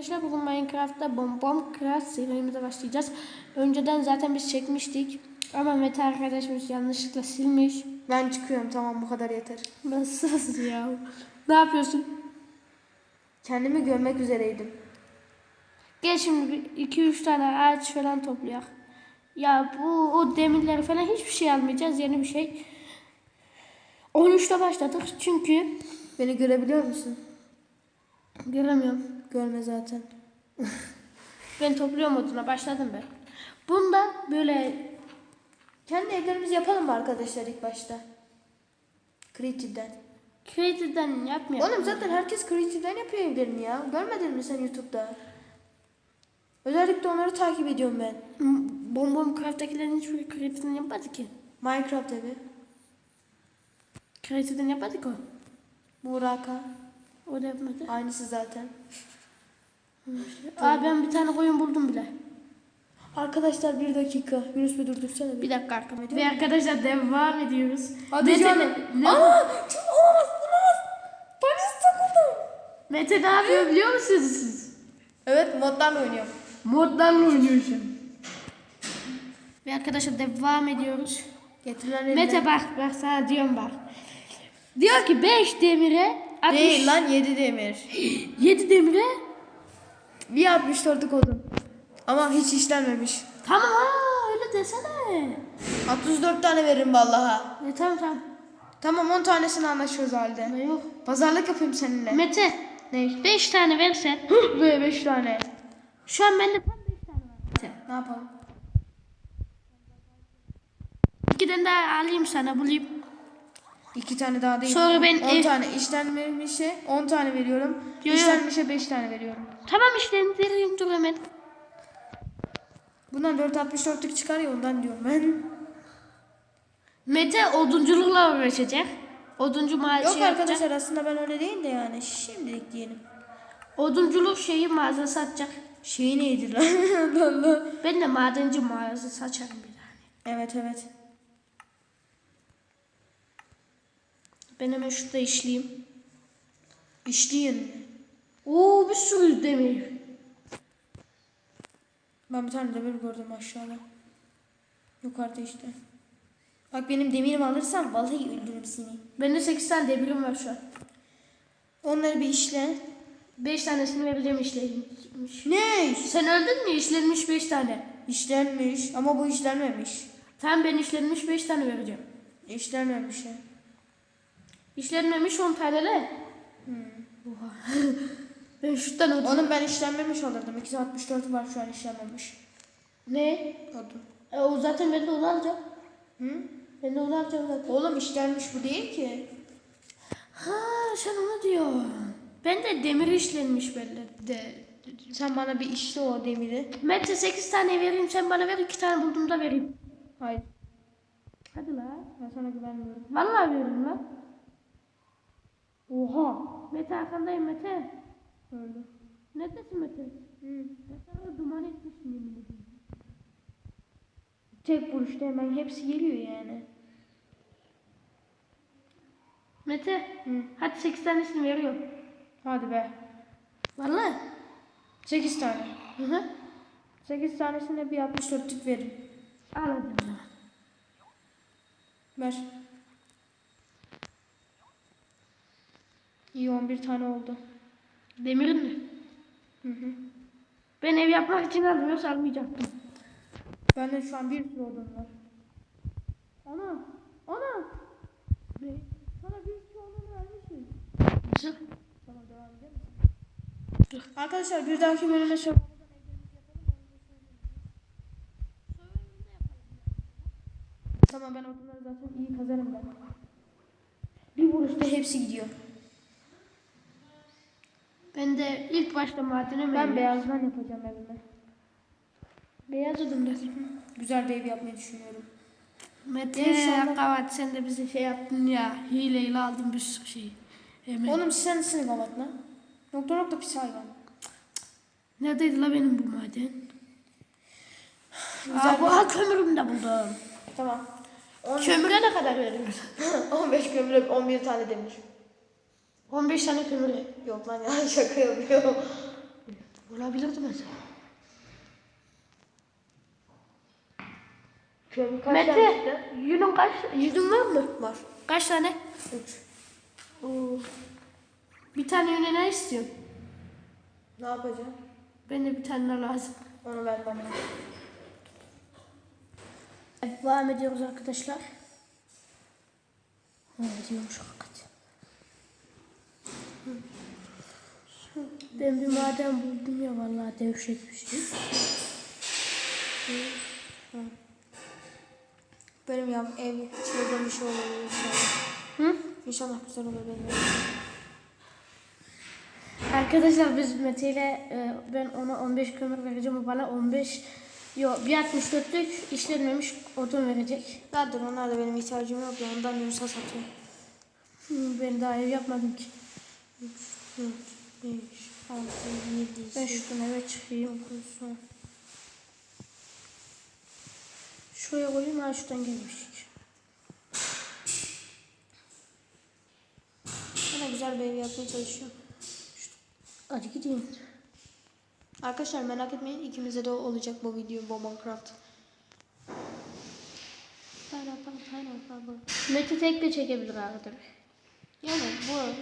Arkadaşlar bugün Minecraft'ta Bom Bom Craft serimize başlayacağız. Önceden zaten biz çekmiştik. Ama Mete arkadaşımız yanlışlıkla silmiş. Ben çıkıyorum tamam bu kadar yeter. Nasıl ya? Ne yapıyorsun? Kendimi görmek üzereydim. Gel şimdi 2-3 tane ağaç falan toplayak. Ya bu o demirleri falan hiçbir şey almayacağız. Yeni bir şey. 13'te başladık çünkü Beni görebiliyor musun? göremiyorum. Görme zaten. Ben topluyorum oduna başladım ben. Bunda böyle Kendi evlerimizi yapalım mı arkadaşlar ilk başta? Creative'den. Creative'den yapmayalım. Oğlum zaten herkes Creative'den yapıyor evlerini ya. Görmedin mi sen YouTube'da? Özellikle onları takip ediyorum ben. Bom Bom Craft'takilerin hiçbir Creative'den yapmadı ki. Minecraft evi. Creative'den yapmadık o. Buraka. O da yapmadı. Aynısı zaten. Aa ben bir tane koyun buldum bile. Arkadaşlar bir dakika. Yunus bir durdursana bir. Bir dakika arkadaşlar. Ve arkadaşlar devam ediyoruz. Hadi Mete, canım. ne- Aa! Çok olamaz olamaz. Polis takıldım. Mete ne yapıyor biliyor musunuz siz? Evet modlarla oynuyorum. Modlarla oynuyorsun. Ve arkadaşlar devam ediyoruz. Getirilen. Mete bak bak sana diyorum bak. Diyor ki 5 demire 60 Değil lan 7 demir. 7 demire Bir 64'lük odun. Ama hiç işlenmemiş. tamam ha öyle desene. 64 tane veririm vallaha. E, tamam tamam. Tamam 10 tanesini anlaşıyoruz halde. Ne yok. Pazarlık yapayım seninle. Mete ne? 5 tane versen. Ve 5 tane. Şu an bende tam 5 tane var. Mete. Ne yapalım? İkiden daha alayım sana bulayım. 2 tane daha değil. Sonra ben 10 ev- tane işlenmemişe 10 tane veriyorum. Yo, yo. İşlenmişe 5 tane veriyorum. Tamam işte vereyim dur hemen. Bundan 464'lük çıkar ya ondan diyorum ben. Mete odunculukla uğraşacak. Oduncu mağaza Yok şey yapacak. arkadaşlar aslında ben öyle değil de yani şimdilik diyelim. Odunculuk şeyi mağaza satacak. Şey neydi lan? Allah. Ben de madenci mağaza saçarım bir tane. Evet evet. Ben hemen şurada işleyeyim. İşleyin. Oo bir sürü demir. Ben bir tane demir gördüm aşağıda. Yukarıda işte. Bak benim demirimi alırsan vallahi öldürürüm seni. Bende 8 tane demirim var şu an. Onları bir işle. 5 tanesini vereceğim işlenmiş. Ne? Sen öldün mü? İşlenmiş 5 tane. İşlenmiş ama bu işlenmemiş. Tamam ben işlenmiş 5 tane vereceğim. İşlenmemiş ya. İşlenmemiş 10 tane de. Oha. ben şuradan odun. Onun ben işlenmemiş alırdım. 264 var şu an işlenmemiş. Ne? Odun. E, o zaten ben de onu alacağım. Hı? Ben de onu alacağım zaten. Oğlum işlenmiş bu değil ki. Ha sen onu diyorsun. Ben de demir işlenmiş belli de. Sen bana bir işle o demiri. Mete 8 tane vereyim sen bana ver 2 tane buldum da vereyim. Hayır. Hadi la. Ben sana güvenmiyorum. Vallahi veririm lan. Oha. Mete arkandayım Mete. Öldü. Neredesin Mete? Hı. Sana duman etmişim yemin ederim. Tek vuruşta hemen hepsi geliyor yani. Mete. Hı. Hadi 8 tanesini veriyorum. Hadi be. Vallahi. 8 tane. Hı hı. 8 tanesine bir 64'lük verin. Al hadi. Ver. İyi 11 tane oldu. Demirin mi? Hı hı. Ben ev yapmak için aldım yoksa almayacaktım. Bende şu an bir sürü odun var. Ana! Ana! Ne? Sana bir sürü odun vermişim. Nasıl? Tamam devam edelim. Arkadaşlar bir dahaki bölüme çok Tamam ben odunları zaten iyi kazarım ben. Bir vuruşta hepsi gidiyor. Ben de ilk başta madene mi? Ben beyazdan yapacağım evime. Beyaz oldum da. Güzel bir ev yapmayı düşünüyorum. Mete İnşallah. kavat sen de bize şey yaptın ya. Hileyle aldın bir sürü şey. Hemen. Oğlum sen seni kavatla. Nokta nokta pis hayvan. Neredeydi la benim bu maden? Güzel Aa, bu ha kömürümü de buldum. Tamam. On- Kömüre ne kadar veriyorsun? 15 kömüre 11 tane demir. 15 tane kömüre. Yok lan ya şaka yapıyorum. Olabilirdi mesela. Kömür kaç Mete, yünün kaç? Yüzün var mı? Var. Kaç tane? 3. Oo. Bir tane yüne ne istiyorsun? Ne yapacağım? Ben de bir tane daha lazım. Onu ver bana. Evet, devam ediyoruz arkadaşlar. Ne diyormuş hakikaten. Ben bir maden buldum ya vallahi devşet bir şey. Benim ya ev çılgın bir şey olur inşallah. Hı? İnşallah güzel olur benim. Arkadaşlar biz Mete ile e, ben ona 15 kömür vereceğim. O bana 15 yok bir 64'lük işlenmemiş odun verecek. Zaten onlar da benim ihtiyacım yok ya. Ondan Yunus'a satıyorum. Ben daha ev yapmadım ki. 4, 5, 6, 7, Ben 8, şuradan eve çıkayım. 9, 10. Şuraya koyayım ha şuradan gelmiştik. Bana güzel bir ev yapmaya çalışıyorum. Hadi gideyim. Arkadaşlar merak etmeyin ikimizde de olacak bu video bu Minecraft. Mete tek de çekebilir arada bir. Yani bu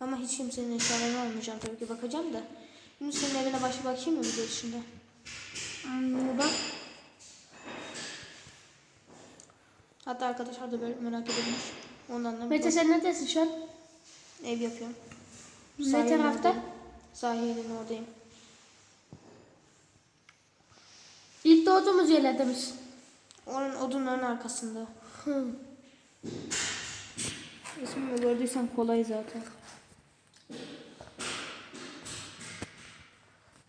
ama hiç kimsenin eşyalarını almayacağım tabii ki bakacağım da. Yunus senin evine başka bakayım mı video dışında? Hmm, bak. Hatta arkadaşlar da böyle merak edebilir. Ondan da bir Mete sen neredesin şu an? ev yapıyorum. Ne Sahilin tarafta? oradayım. Sahilin oradayım. İlk doğduğumuz yerlerde misin? Onun odunların arkasında. Hı. İsmini gördüysen kolay zaten.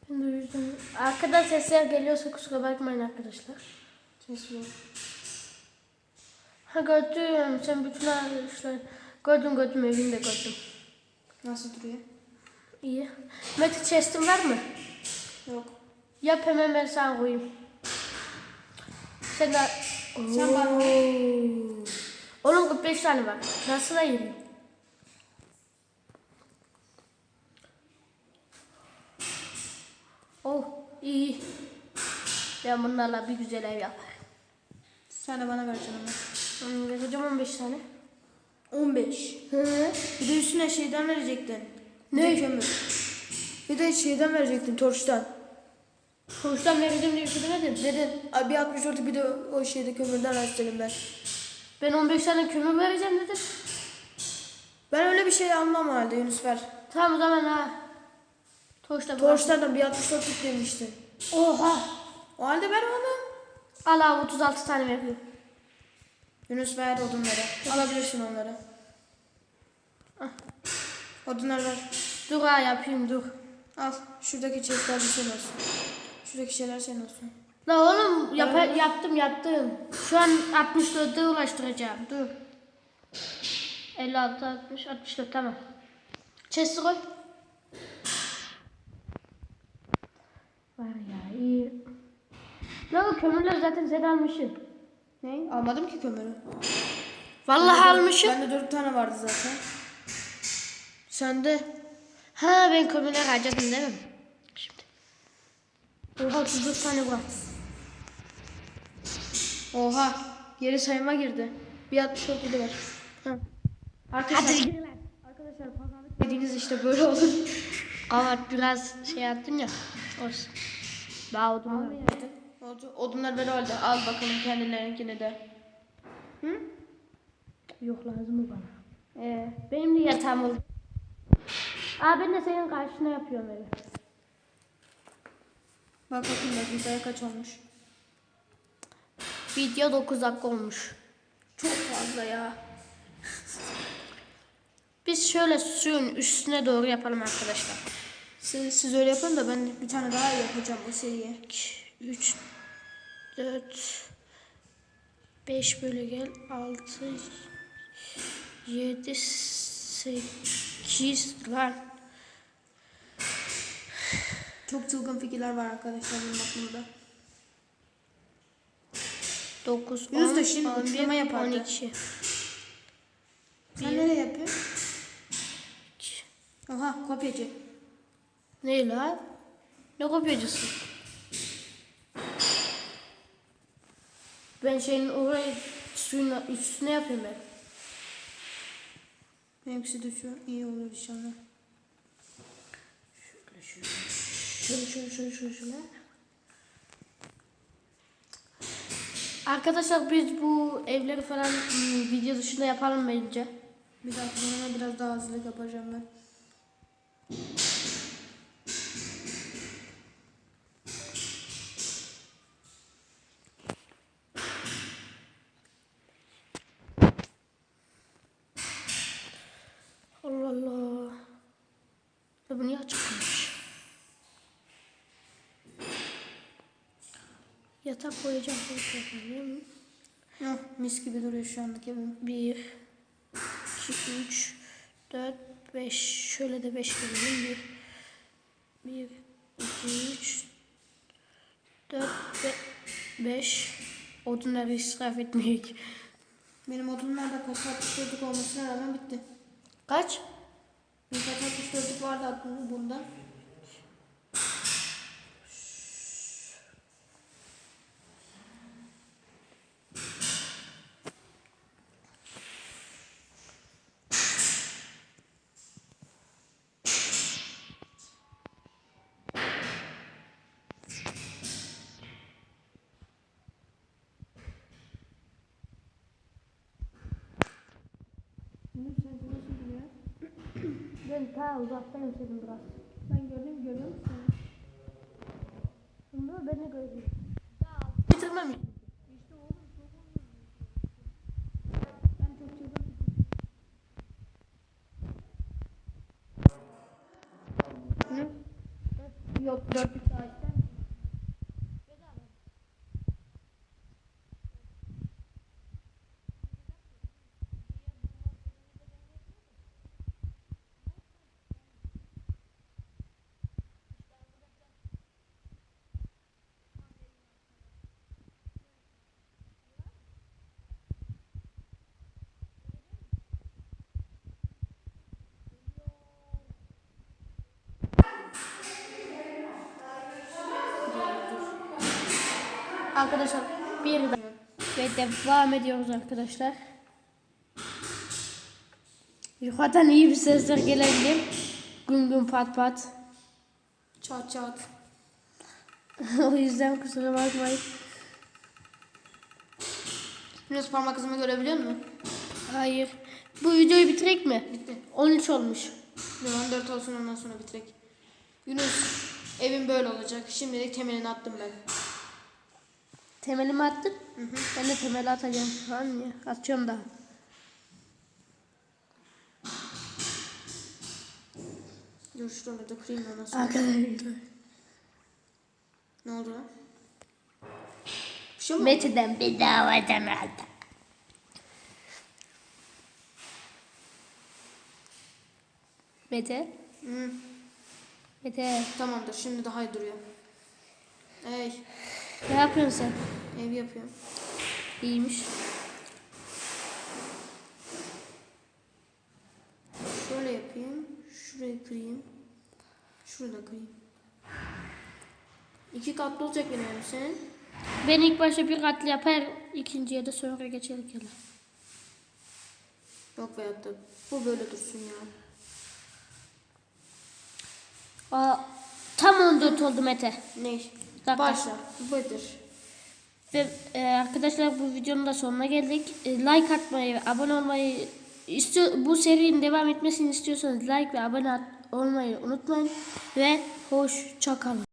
Ben de yüzden... Arkadan sesler geliyorsa kusura bakmayın arkadaşlar. Ses yok. Ha gördüm. Sen bütün arkadaşlar... Gördüm gördüm evini de gördüm. Nasıl duruyor? İyi. Mete chest'in var mı? Yok. Yap hemen ben sana koyayım. Sen de... Sen Oo. Onun 45 tane var. Nasıl ayırayım? İyi. Ben bunlarla bir güzel ev yaparım. Sen de bana vereceksin ama. Hmm, vereceğim 15 tane. 15. Hı. Bir de üstüne şeyden verecektin. Ne? Bir de kömür. Bir de şeyden verecektin torçtan. Sonuçtan vereceğim diye bir şey demedim. Dedin "Ay, bir 64 bir de o şeyde kömürden istedim ben. Ben 15 tane kömür vereceğim dedim. Ben öyle bir şey almam o halde Yunus ver. Tamam o zaman ha. Torçla bırak. Torçlardan bir 64 demiştin. Oha. O halde ver onu. Al abi 36 tane veriyorum. Yunus ver odunları. Alabilirsin onları. Ah. Odunları ver. Dur ha yapayım dur. Al. Şuradaki chestler bir senin olsun. Şuradaki şeyler senin olsun. La oğlum yap yaptım yaptım. Şu an 64'e ulaştıracağım. Dur. 56, 60, 64 tamam. Chest'i koy. Var ya iyi. La o kömürler zaten sen almışsın. Ne? Almadım ki kömürü. Vallahi almışım. Bende 4 tane vardı zaten. Sende. Ha ben kömürler harcadım değil mi? Şimdi. Oha 34 tane var. Oha. Geri sayıma girdi. Bir 64 bir de var. Ha. Arkadaşlar, Hadi. arkadaşlar pazarlık dediğiniz işte böyle olur. Ama biraz şey yaptın ya. Olsun. Daha odun var. Oldu. Odunlar böyle oldu. Al bakalım kendilerinkini de. Hı? Yok lazım mı bana? Ee, Benim de yatağım oldu. Aa ben de senin karşına yapıyorum evi. bak bakayım dakikaya kaç olmuş. Video 9 dakika olmuş. Çok fazla ya. Biz şöyle suyun üstüne doğru yapalım arkadaşlar. Siz, siz öyle yapın da ben bir tane daha yapacağım bu seriye. 2, 3, 4, 5 böyle gel. 6, 7, 8 lan. Çok çılgın fikirler var arkadaşlar benim aklımda. 9, Yunus 10, da şimdi 11, uçurma yapardı. 12. Sen nereye yapıyorsun? Oha kopyacı. Ne lan? Ne kopyacısın? Ben şeyin orayı suyun üstüne yapıyorum ben. Benimkisi de şu iyi olur inşallah. Şöyle şöyle şöyle şöyle şöyle. Arkadaşlar biz bu evleri falan ım, video dışında yapalım bence. Bir dakika sonra biraz daha hazırlık yapacağım ben. Allah Allah. Bu niye açık kalmış? Yatak koyacağım. koyacağım. Hah, mis gibi duruyor şu andaki evim. Bir, iki, üç, dört, beş. Şöyle de beş verelim. Bir, bir, iki, üç, dört, be, beş. Odunları israf etmeyek. Benim odunlar da 64'lük olmasına rağmen bitti. Kaç? Bir kaç 64'lük vardı aklımda bunda. Ben ta uzaktan izledim biraz. Ben gördüm görüyor musun? Bunu ben de gördüm. Bitirmem. Ben çok çılgın. Yok dörtlük daha ister misin? Arkadaşlar bir ve devam ediyoruz arkadaşlar. Yukarıdan iyi bir sesler gelebilir. Güm güm pat pat. Çat çat. o yüzden kusura bakmayın. Yunus parmak izimi görebiliyor musun? Hayır. Bu videoyu bitirek mi? Bitti. 13 olmuş. Dur 14 olsun ondan sonra bitirek. Yunus evim böyle olacak. Şimdilik temelini attım ben. Temelimi attın. Hı hı. Ben de temeli atacağım. Tamam ya. Atıyorum daha. Dur şuraları da kırayım ondan sonra. Arkadaşlar. Ne oldu lan? Bir şey mi? Mete'den bedavadan aldım. Mete. Hı, Mete. tamamdır şimdi daha iyi duruyor. Ey Ne yapıyorsun sen? ev yapıyorum. İyiymiş. Şöyle yapayım. Şurayı kırayım. Şurada kırayım. İki katlı olacak benim evim senin. Ben ilk başta bir katlı yapar, ikinciye de sonra geçelim hele. Yok veyahut da bu böyle dursun ya. Aa, tam 14 oldu Mete. Ne? Dakika. Başla. Budur. Ve e, arkadaşlar bu videonun da sonuna geldik. E, like atmayı, abone olmayı istiyor bu serinin devam etmesini istiyorsanız like ve abone at- olmayı unutmayın ve hoşça kalın.